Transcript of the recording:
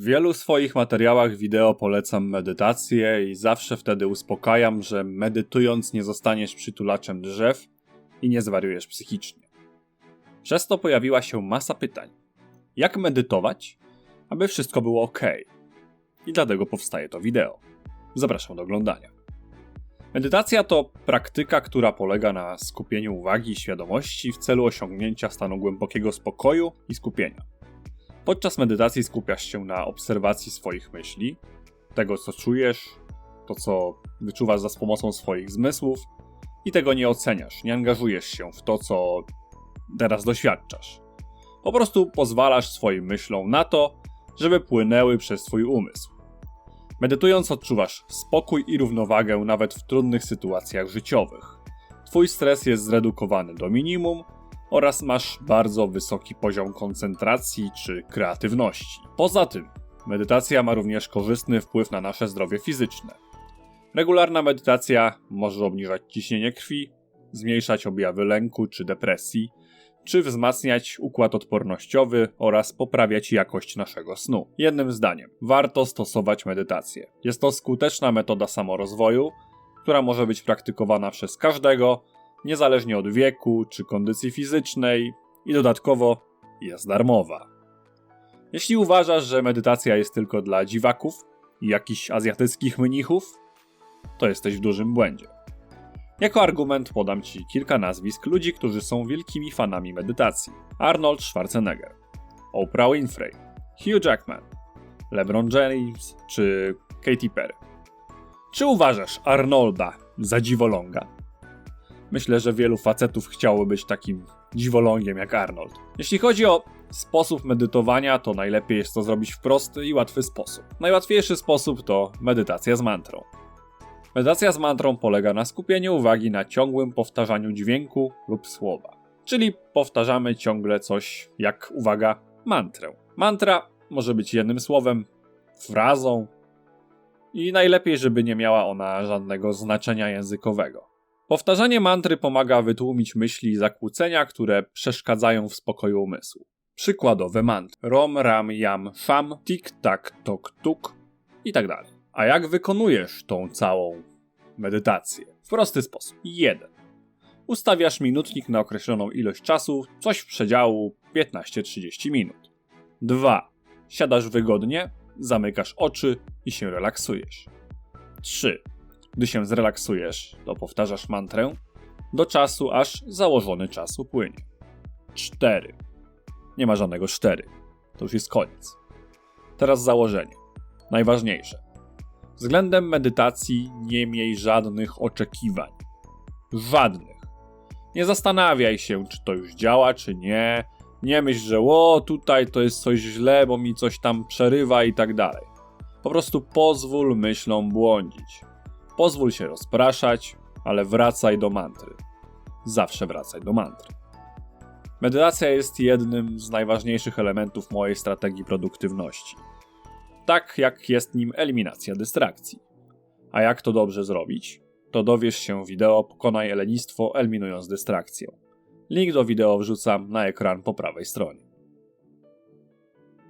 W wielu swoich materiałach wideo polecam medytację i zawsze wtedy uspokajam, że medytując nie zostaniesz przytulaczem drzew i nie zwariujesz psychicznie. Przez to pojawiła się masa pytań. Jak medytować, aby wszystko było ok? I dlatego powstaje to wideo. Zapraszam do oglądania. Medytacja to praktyka, która polega na skupieniu uwagi i świadomości w celu osiągnięcia stanu głębokiego spokoju i skupienia. Podczas medytacji skupiasz się na obserwacji swoich myśli, tego co czujesz, to co wyczuwasz za pomocą swoich zmysłów i tego nie oceniasz, nie angażujesz się w to, co teraz doświadczasz. Po prostu pozwalasz swoim myślom na to, żeby płynęły przez twój umysł. Medytując odczuwasz spokój i równowagę nawet w trudnych sytuacjach życiowych. Twój stres jest zredukowany do minimum oraz masz bardzo wysoki poziom koncentracji czy kreatywności. Poza tym, medytacja ma również korzystny wpływ na nasze zdrowie fizyczne. Regularna medytacja może obniżać ciśnienie krwi, zmniejszać objawy lęku czy depresji, czy wzmacniać układ odpornościowy oraz poprawiać jakość naszego snu. Jednym zdaniem, warto stosować medytację. Jest to skuteczna metoda samorozwoju, która może być praktykowana przez każdego, niezależnie od wieku czy kondycji fizycznej i dodatkowo jest darmowa. Jeśli uważasz, że medytacja jest tylko dla dziwaków i jakichś azjatyckich mnichów, to jesteś w dużym błędzie. Jako argument podam Ci kilka nazwisk ludzi, którzy są wielkimi fanami medytacji. Arnold Schwarzenegger, Oprah Winfrey, Hugh Jackman, LeBron James czy Katy Perry. Czy uważasz Arnolda za dziwoląga? Myślę, że wielu facetów chciałoby być takim dziwolągiem jak Arnold. Jeśli chodzi o sposób medytowania, to najlepiej jest to zrobić w prosty i łatwy sposób. Najłatwiejszy sposób to medytacja z mantrą. Medytacja z mantrą polega na skupieniu uwagi na ciągłym powtarzaniu dźwięku lub słowa. Czyli powtarzamy ciągle coś jak, uwaga, mantrę. Mantra może być jednym słowem, frazą i najlepiej, żeby nie miała ona żadnego znaczenia językowego. Powtarzanie mantry pomaga wytłumić myśli i zakłócenia, które przeszkadzają w spokoju umysłu. Przykładowe mantry. Rom, ram, jam, fam, tik, tak, tok, tuk i tak. A jak wykonujesz tą całą medytację? W prosty sposób. 1. Ustawiasz minutnik na określoną ilość czasu, coś w przedziału 15-30 minut. 2. Siadasz wygodnie, zamykasz oczy i się relaksujesz. 3. Gdy się zrelaksujesz, to powtarzasz mantrę do czasu, aż założony czas upłynie. 4. Nie ma żadnego 4. To już jest koniec. Teraz założenie. Najważniejsze. Względem medytacji nie miej żadnych oczekiwań. Żadnych. Nie zastanawiaj się, czy to już działa, czy nie. Nie myśl, że o, tutaj to jest coś źle, bo mi coś tam przerywa i tak dalej. Po prostu pozwól myślom błądzić. Pozwól się rozpraszać, ale wracaj do mantry. Zawsze wracaj do mantry. Medytacja jest jednym z najważniejszych elementów mojej strategii produktywności tak jak jest nim eliminacja dystrakcji. A jak to dobrze zrobić? To dowiesz się wideo Pokonaj lenistwo eliminując dystrakcję. Link do wideo wrzucam na ekran po prawej stronie.